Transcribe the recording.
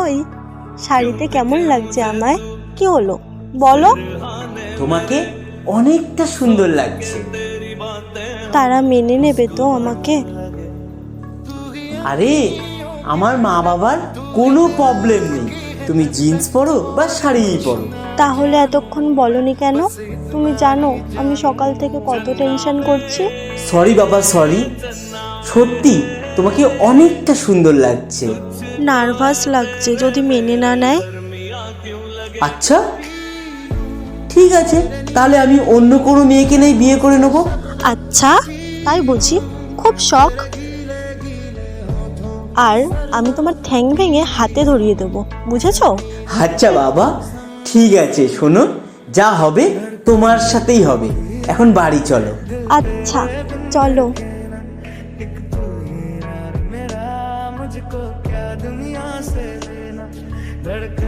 ওই শাড়িতে কেমন লাগছে আমায়? কি হলো? বলো। তোমাকে অনেকটা সুন্দর লাগছে। তারা মেনে নেবে তো আমাকে? আরে আমার মা বাবার কোনো প্রবলেম নেই। তুমি জিন্স পরো বা শাড়িই পরো। তাহলে এতক্ষণ বলনি কেন? তুমি জানো আমি সকাল থেকে কত টেনশন করছি। সরি বাবা সরি সত্যি তোমাকে অনেকটা সুন্দর লাগছে। নার্ভাস লাগছে যদি মেনে না নেয়। আচ্ছা ঠিক আছে তাহলে আমি অন্য কোনো মেয়েকে নেই বিয়ে করে নেব। আচ্ছা তাই বুঝি খুব শখ। আর আমি তোমার ঠ্যাং ভেঙে হাতে ধরিয়ে দেবো বুঝেছ? আচ্ছা বাবা ঠিক আছে শোনো যা হবে তোমার সাথেই হবে। এখন বাড়ি চলো। আচ্ছা চলো। मुझको क्या दुनिया से लेना? धड़कन